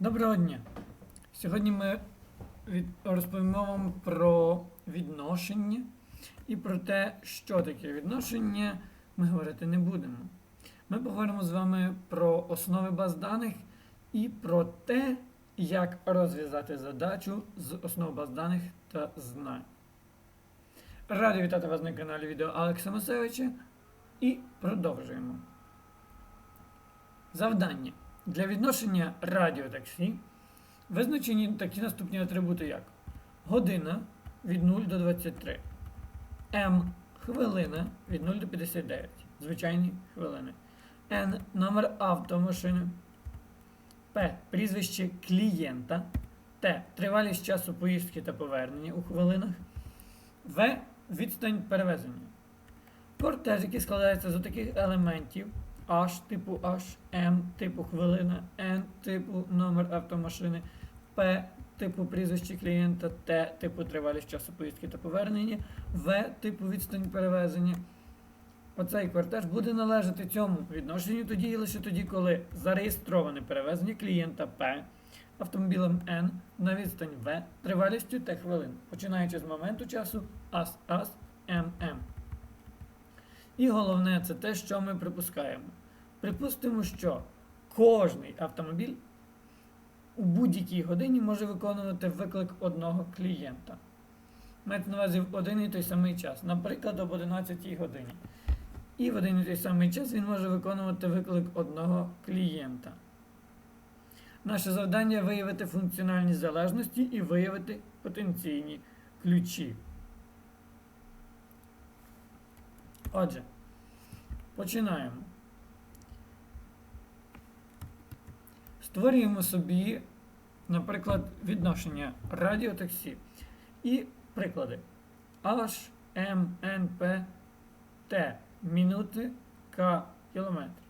Доброго дня! Сьогодні ми від... розповімо вам про відношення і про те, що таке відношення, ми говорити не будемо. Ми поговоримо з вами про основи баз даних і про те, як розв'язати задачу з основ баз даних та знань. Радий вітати вас на каналі відео Алекса Масевича і продовжуємо. Завдання. Для відношення радіотаксі визначені такі наступні атрибути, як година від 0 до 23, М хвилина від 0 до 59, звичайні хвилини, Н номер автомашини, П. Прізвище клієнта, Т. Тривалість часу поїздки та повернення у хвилинах, В. Відстань перевезення. Кортеж, який складається з таких елементів H типу H, M типу хвилина, N типу номер автомашини, P типу прізвище клієнта, T типу тривалість часу поїздки та повернення, V типу відстань перевезення. Оцей квартеж буде належати цьому відношенню тоді і лише тоді, коли зареєстроване перевезення клієнта P автомобілем N на відстань V тривалістю T хвилин, починаючи з моменту часу AS, AS, MM. І головне це те, що ми припускаємо. Припустимо, що кожний автомобіль у будь-якій годині може виконувати виклик одного клієнта. Мається на увазі в один і той самий час, наприклад, об 11 годині. І в один і той самий час він може виконувати виклик одного клієнта. Наше завдання виявити функціональні залежності і виявити потенційні ключі. Отже, починаємо. Створюємо собі, наприклад, відношення радіотаксі. І приклади. H, M, N, P, T. Мінути К кілометр.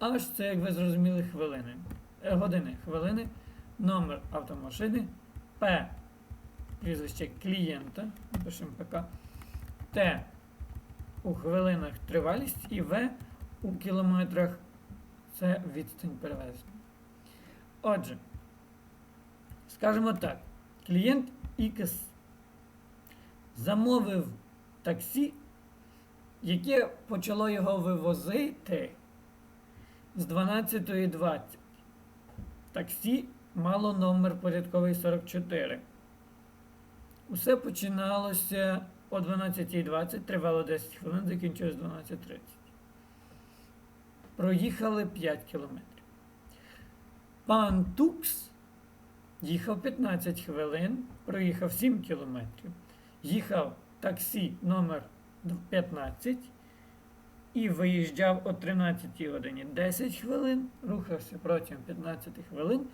H це, як ви зрозуміли, хвилини. Е, години хвилини. Номер автомашини. P. Прізвище клієнта. Напишемо ПК. Т у хвилинах тривалість і В у кілометрах це відстань перевезення. Отже, скажімо так, клієнт X замовив таксі, яке почало його вивозити з 12.20. Таксі мало номер порядковий 44. Усе починалося о 12.20, тривало 10 хвилин, закінчилось 12.30. Проїхали 5 кілометрів. Пан Тукс їхав 15 хвилин, проїхав 7 кілометрів. Їхав таксі номер 15 і виїжджав о 13 годині 10 хвилин, рухався протягом 15 хвилин.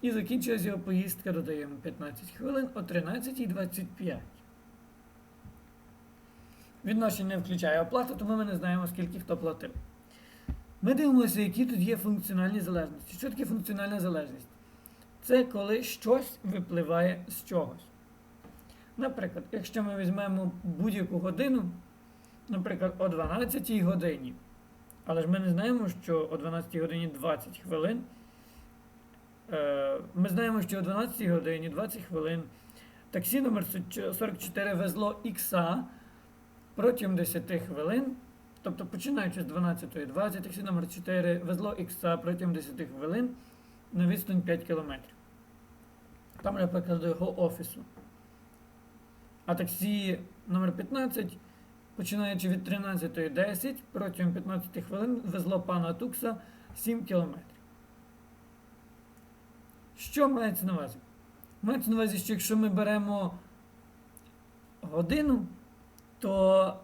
І закінчилась його поїздка, додаємо 15 хвилин о 13.25. Відношення не включає оплату, тому ми не знаємо, скільки хто платив. Ми дивимося, які тут є функціональні залежності. Що таке функціональна залежність? Це коли щось випливає з чогось. Наприклад, якщо ми візьмемо будь-яку годину, наприклад, о 12 годині, але ж ми не знаємо, що о 12 годині 20 хвилин. Е, Ми знаємо, що о 12 годині 20 хвилин таксі номер 44 везло Ікса протягом 10 хвилин, тобто починаючи з 12.20, таксі номер 4 везло Ікса протягом 10 хвилин на відстань 5 км. Там, наприклад, до його офісу. А таксі номер 15 починаючи від 13.10 протягом 15 хвилин везло пана Тукса 7 кілометрів. Що мається на увазі? Мається на увазі, що якщо ми беремо годину, то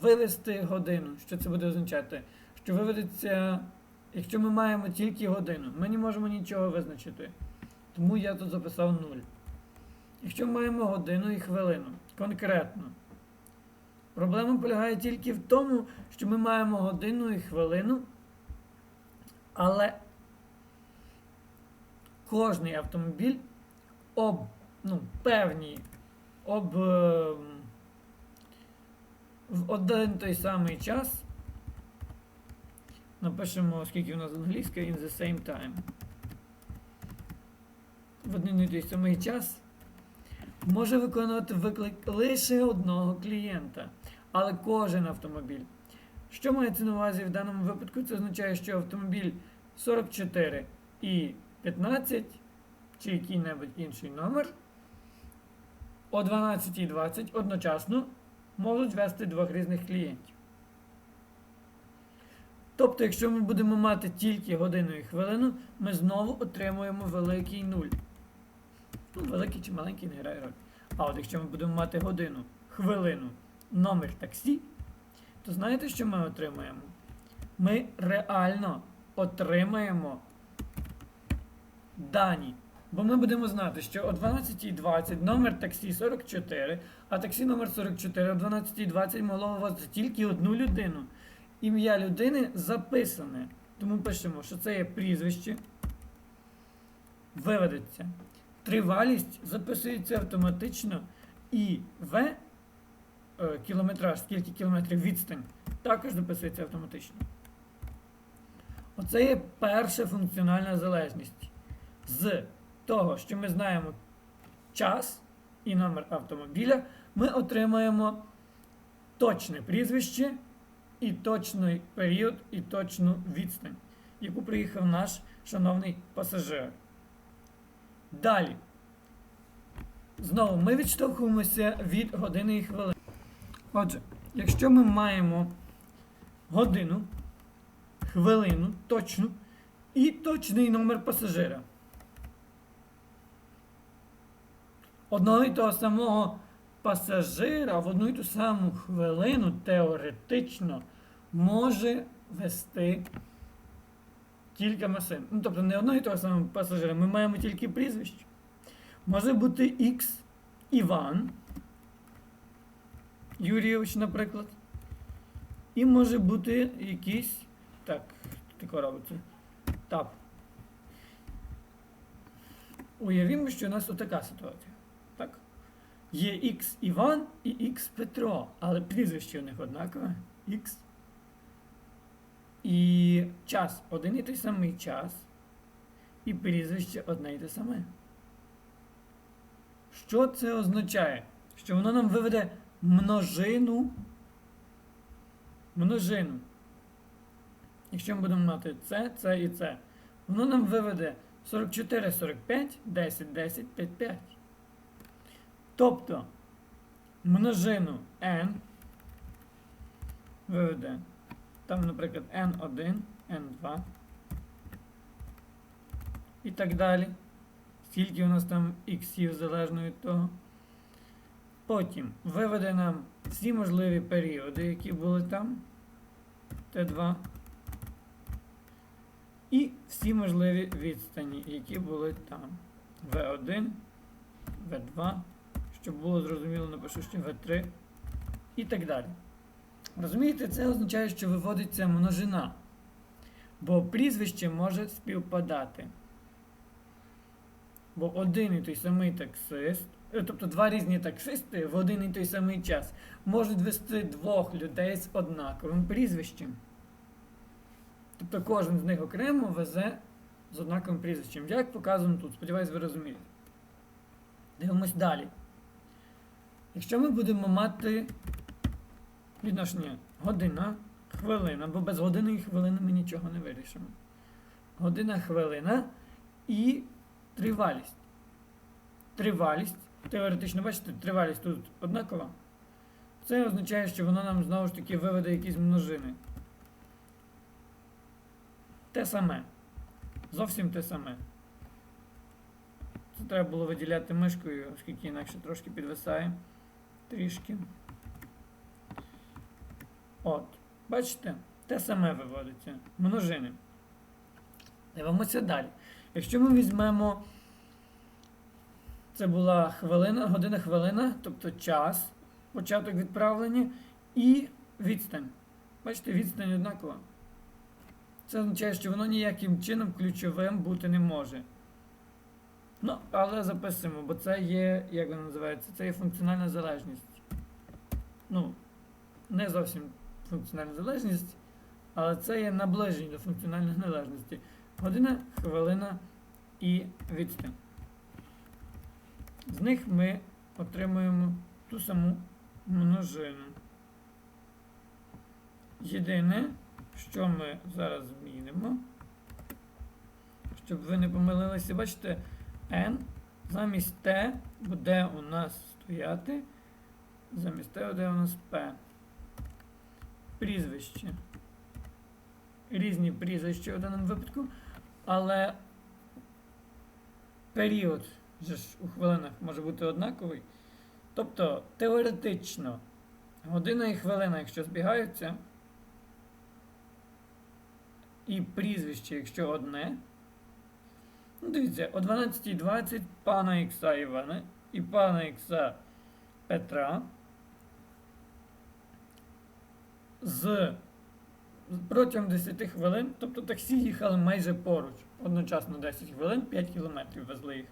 вивести годину, що це буде означати? Що виведеться, якщо ми маємо тільки годину, ми не можемо нічого визначити. Тому я тут записав 0. Якщо ми маємо годину і хвилину, конкретно, проблема полягає тільки в тому, що ми маємо годину і хвилину, але кожний автомобіль об ну, певній об е, в один той самий час. Напишемо, скільки у нас англійська in the same time. в один і той самий час може виконувати виклик лише одного клієнта, але кожен автомобіль. Що мається на увазі в даному випадку? Це означає, що автомобіль 44 і 15 чи який-небудь інший номер о 12.20 одночасно можуть вести двох різних клієнтів. Тобто, якщо ми будемо мати тільки годину і хвилину, ми знову отримуємо великий нуль. Ну, великий чи маленький не грає роль. А от якщо ми будемо мати годину, хвилину, номер таксі, то знаєте, що ми отримаємо? Ми реально отримаємо дані. Бо ми будемо знати, що о 12.20 номер таксі 44, а таксі номер 44 о 12.20 могло вивозити тільки одну людину. Ім'я людини записане. Тому пишемо, що це є прізвище. Виведеться. Тривалість записується автоматично. І В е, кілометраж, скільки кілометрів відстань, також записується автоматично. Оце є перша функціональна залежність. З того, що ми знаємо час і номер автомобіля, ми отримаємо точне прізвище і точний період, і точну відстань, яку приїхав наш шановний пасажир. Далі. Знову ми відштовхуємося від години і хвилини. Отже, якщо ми маємо годину, хвилину точну і точний номер пасажира. Одного і того самого пасажира в одну і ту саму хвилину теоретично може вести кілька машин. Ну, тобто не одного і того самого пасажира, ми маємо тільки прізвище. Може бути X Іван Юрійович, наприклад. І може бути якийсь. Так, тако робиться. Так. Уявімо, що у нас отака ситуація. Є X Іван і X Петро, але прізвище у них однакове. X. І час один і той самий час. І прізвище одне і те саме. Що це означає? Що воно нам виведе множину. Множину. Якщо ми будемо мати це, це і це, воно нам виведе 44, 45, 10, 10, 5, 5. Тобто множину n виведе. Там, наприклад, n1, n2 і так далі. Скільки у нас там іксів залежно від того. Потім виведе нам всі можливі періоди, які були там. Т2. І всі можливі відстані, які були там. В1, В2. Щоб було зрозуміло, напишу ще В3 і так далі. Розумієте, це означає, що виводиться множина. Бо прізвище може співпадати. Бо один і той самий таксист, е, тобто два різні таксисти в один і той самий час можуть вести двох людей з однаковим прізвищем. Тобто кожен з них окремо везе з однаковим прізвищем. Як показано тут, сподіваюсь, ви розумієте. Дивимось далі. Якщо ми будемо мати відношення година, хвилина, бо без години і хвилини ми нічого не вирішимо. Година, хвилина і тривалість. Тривалість, теоретично, бачите, тривалість тут однакова. Це означає, що воно нам знову ж таки виведе якісь множини. Те саме. Зовсім те саме. Це треба було виділяти мишкою, оскільки інакше трошки підвисає трішки. От. Бачите? Те саме виводиться. Множини. Дивимося далі. Якщо ми візьмемо, це була хвилина, година хвилина, тобто час, початок відправлення і відстань. Бачите, відстань однакова. Це означає, що воно ніяким чином ключовим бути не може. Ну, але записуємо, бо це є, як воно називається, це є функціональна залежність. Ну, не зовсім функціональна залежність, але це є наближення до функціональної належності. Година, хвилина і відстань. з них ми отримуємо ту саму множину. Єдине, що ми зараз змінимо, щоб ви не помилилися, бачите, n замість t буде у нас стояти, замість t буде у нас p. Прізвище. Різні прізвища в даному випадку, але період же ж у хвилинах може бути однаковий. Тобто, теоретично, година і хвилина, якщо збігаються, і прізвище, якщо одне. Ну, дивіться, о 12.20 пана Ікса Івана і пана Ікса Петра з протягом 10 хвилин, тобто таксі їхали майже поруч, одночасно 10 хвилин, 5 кілометрів везли їх.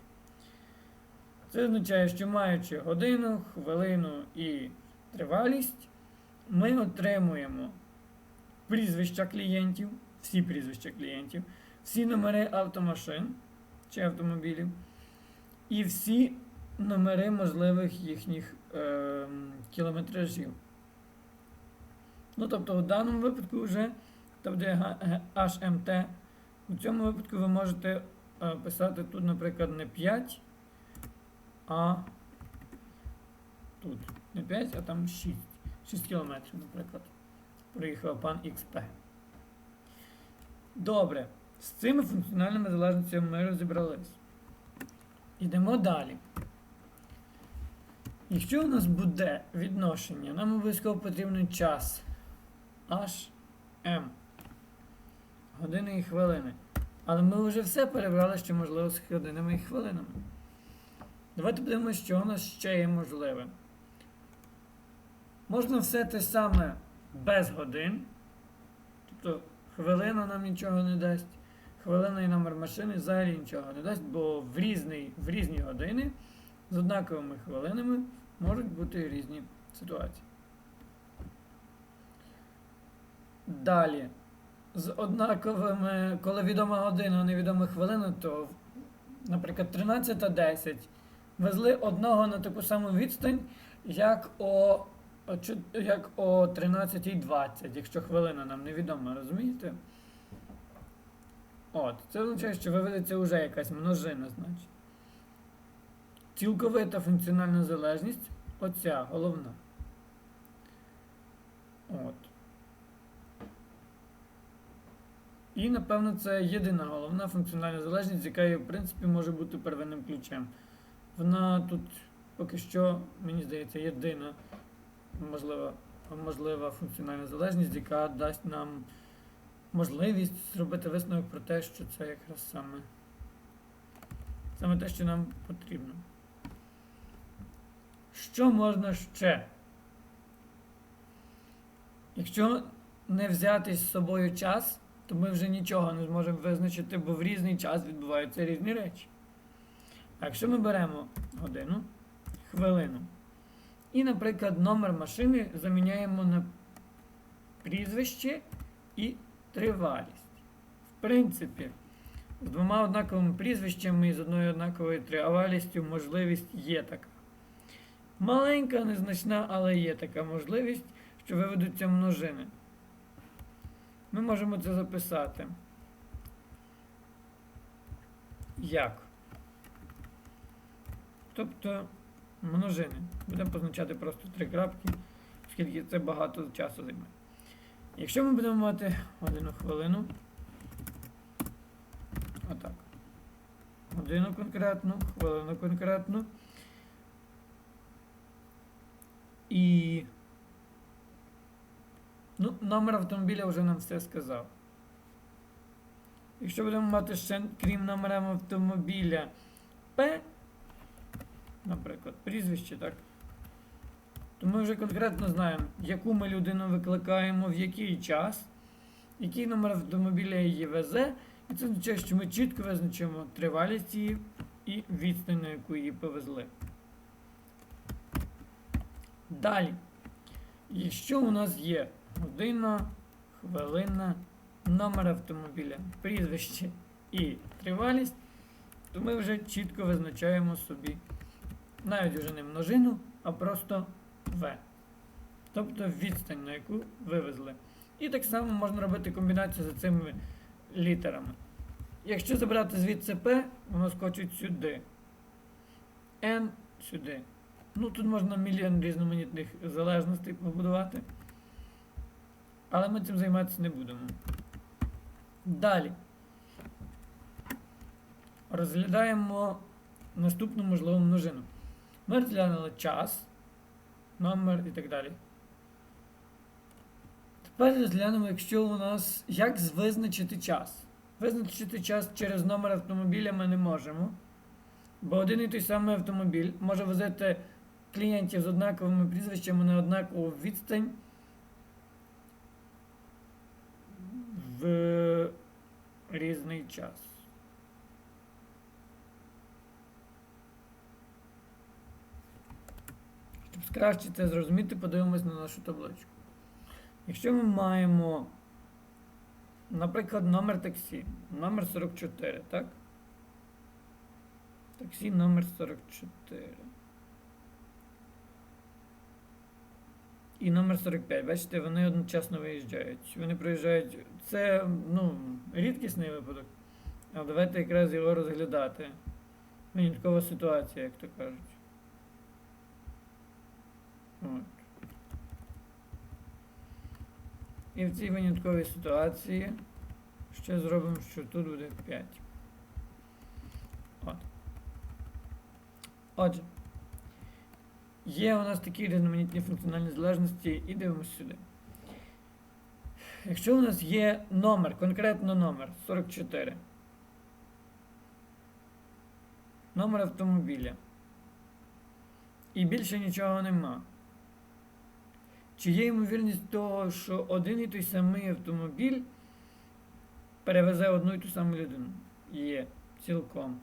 Це означає, що маючи годину, хвилину і тривалість, ми отримуємо прізвища клієнтів, всі прізвища клієнтів, всі номери автомашин чи автомобілів, і всі номери можливих їхніх е, кілометражів. Ну, тобто, в даному випадку вже там де HMT, у цьому випадку ви можете е, писати тут, наприклад, не 5, а тут не 5, а там 6. 6 кілометрів, наприклад. Проїхав пан XP. Добре. З цими функціональними залежностями ми розібрались. Йдемо далі. Якщо у нас буде відношення, нам обов'язково потрібен час HM. Години і хвилини. Але ми вже все перебрали, що можливо з годинами і хвилинами. Давайте подивимося, що у нас ще є можливе. Можна все те саме без годин. Тобто хвилина нам нічого не дасть. Хвилина і номер машини взагалі нічого не дасть, бо в, різний, в різні години з однаковими хвилинами можуть бути різні ситуації. Далі. З однаковими, коли відома година, а невідома хвилина, то, наприклад, 13.10 везли одного на таку саму відстань, як о як о 13.20, якщо хвилина нам невідома, розумієте? От, це означає, що виведеться вже якась множина, значить. Цілковита функціональна залежність, оця головна. От. І, напевно, це єдина головна функціональна залежність, яка, в принципі, може бути первинним ключем. Вона тут поки що, мені здається, єдина можлива, можлива функціональна залежність, яка дасть нам можливість зробити висновок про те, що це якраз саме, саме те, що нам потрібно. Що можна ще? Якщо не взяти з собою час, то ми вже нічого не зможемо визначити, бо в різний час відбуваються різні речі. А якщо ми беремо годину, хвилину і, наприклад, номер машини заміняємо на прізвище і тривалість. В принципі, з двома однаковими прізвищами і з одною однаковою тривалістю можливість є така. Маленька, незначна, але є така можливість, що виведуться множини. Ми можемо це записати. Як? Тобто множини. Будемо позначати просто три крапки, оскільки це багато часу займе. Якщо ми будемо мати годину хвилину, отак. Годину конкретну, хвилину конкретну. І ну, номер автомобіля вже нам все сказав. Якщо будемо мати ще, крім номера автомобіля П, наприклад, прізвище, так? То ми вже конкретно знаємо, яку ми людину викликаємо, в який час, який номер автомобіля її везе. І це означає, що ми чітко визначимо тривалість її і відстань, на яку її повезли. Далі. Якщо у нас є година, хвилина, номер автомобіля, прізвище і тривалість, то ми вже чітко визначаємо собі навіть уже не множину, а просто V. Тобто відстань, на яку вивезли. І так само можна робити комбінацію за цими літерами. Якщо забрати звідси P, воно скочить сюди. N сюди. Ну, тут можна мільйон різноманітних залежностей побудувати. Але ми цим займатися не будемо. Далі. Розглядаємо наступну можливу множину. Ми розглянули час, номер і так далі. Тепер розглянемо, якщо у нас як визначити час. Визначити час через номер автомобіля ми не можемо. Бо один і той самий автомобіль може возити клієнтів з однаковими прізвищами на однакову відстань в різний час. Щоб краще це зрозуміти, подивимось на нашу табличку. Якщо ми маємо, наприклад, номер таксі, номер 44, так? Таксі номер 44. І номер 45. Бачите, вони одночасно виїжджають. Вони проїжджають. Це ну, рідкісний випадок. Але давайте якраз його розглядати. Виняткова ситуація, як то кажуть. І в цій винятковій ситуації ще зробимо, що тут буде 5. От. Отже, є у нас такі різноманітні функціональні залежності і дивимося сюди. Якщо у нас є номер, конкретно номер 44, номер автомобіля, і більше нічого нема. Чи є ймовірність того, що один і той самий автомобіль перевезе одну і ту саму людину? Є цілком.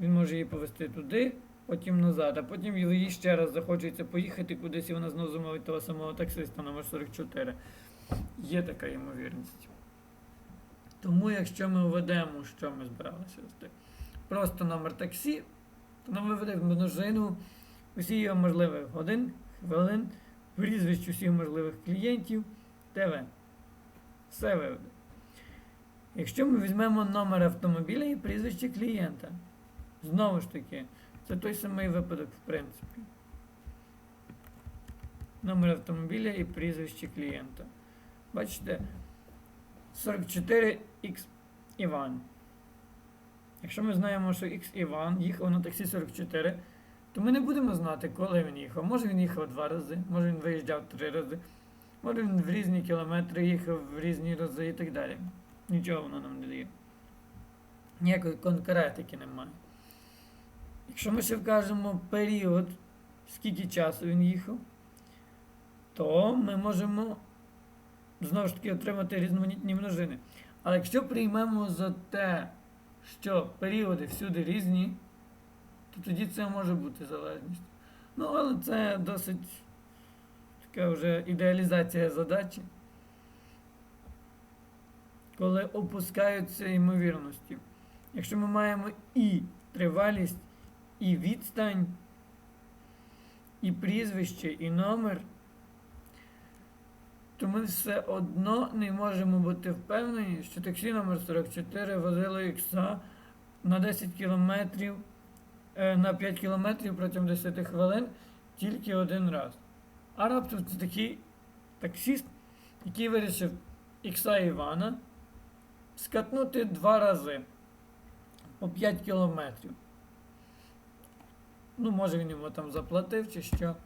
Він може її повезти туди, потім назад, а потім їй ще раз захочеться поїхати кудись і вона знову замовить того самого таксиста номер 44. Є така ймовірність. Тому, якщо ми введемо, що ми збиралися ввести, просто номер таксі, то нам виведе в множину усіх його можливих годин, хвилин, прізвищ усіх можливих клієнтів, ТВ. Все виведе. Якщо ми візьмемо номер автомобіля і прізвище клієнта, знову ж таки, це той самий випадок, в принципі. Номер автомобіля і прізвище клієнта. Бачите, 44X Іван. Якщо ми знаємо, що X Іван їхав на таксі 44, то ми не будемо знати, коли він їхав. Може він їхав два рази, може він виїжджав три рази, може він в різні кілометри їхав в різні рази і так далі. Нічого воно нам не дає. Ніякої конкретики немає. Якщо ми ще вкажемо період, скільки часу він їхав, то ми можемо знову ж таки отримати різноманітні множини. Але якщо приймемо за те, що періоди всюди різні, то тоді це може бути залежність. Ну, але це досить така вже ідеалізація задачі, коли опускаються ймовірності. Якщо ми маємо і тривалість, і відстань, і прізвище, і номер, то ми все одно не можемо бути впевнені, що таксі номер 44 возило ікса на 10 кілометрів, на 5 кілометрів протягом 10 хвилин тільки один раз. А раптом це такий таксіст, який вирішив ікса Івана скатнути два рази по 5 кілометрів. Ну, може він йому там заплатив чи що.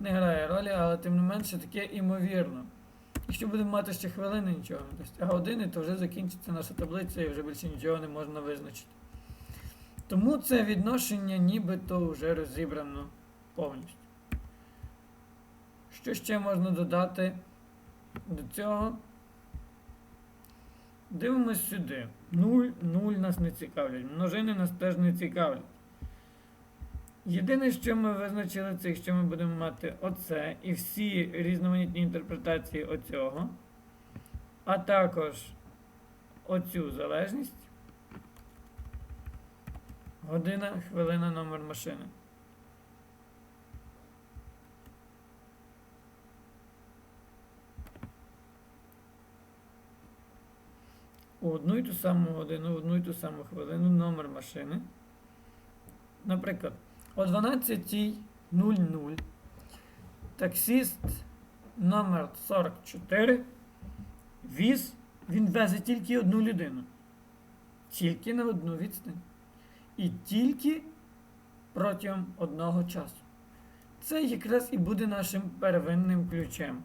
Не грає ролі, але тим не менше таке імовірно. Якщо будемо мати ще хвилини, нічого не дасть. А години, то вже закінчиться наша таблиця і вже більше нічого не можна визначити. Тому це відношення нібито вже розібрано повністю. Що ще можна додати до цього? Дивимось сюди. 0, 0 нас не цікавлять. Множини нас теж не цікавлять. Єдине, що ми визначили, це якщо ми будемо мати оце і всі різноманітні інтерпретації оцього, а також оцю залежність. Година, хвилина, номер машини. У одну і ту саму годину, в одну і ту саму хвилину номер машини. Наприклад, о 12.00 таксіст номер 44 віз, він везе тільки одну людину. Тільки на одну відстань. І тільки протягом одного часу. Це якраз і буде нашим первинним ключем.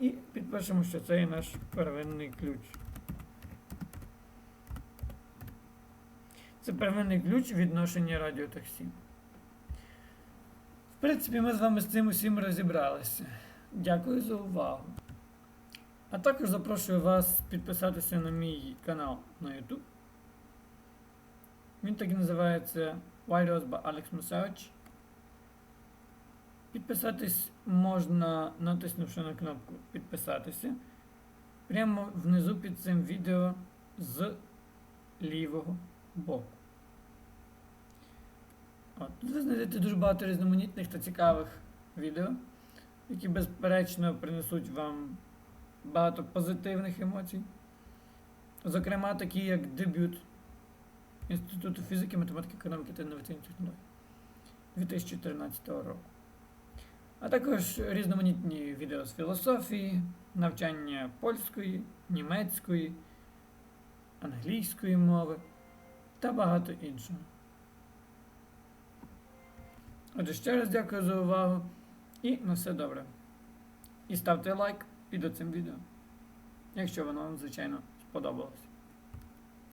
І підпишемо, що це є наш первинний ключ. Це первинний ключ відношення радіотаксі. В принципі, ми з вами з цим усім розібралися. Дякую за увагу. А також запрошую вас підписатися на мій канал на YouTube. Він так і називається Wireless by Alex Musevich. Підписатись можна, натиснувши на кнопку Підписатися. Прямо внизу під цим відео з лівого боку. От. Тут ви знайдете дуже багато різноманітних та цікавих відео, які безперечно принесуть вам багато позитивних емоцій. Зокрема, такі як дебют Інституту фізики, математики, економіки та інноваційних технологій 2013 року. А також різноманітні відео з філософії, навчання польської, німецької, англійської мови та багато іншого. Отже, ще раз дякую за увагу і на все добре. І ставте лайк під цим відео, якщо воно вам, звичайно, сподобалось.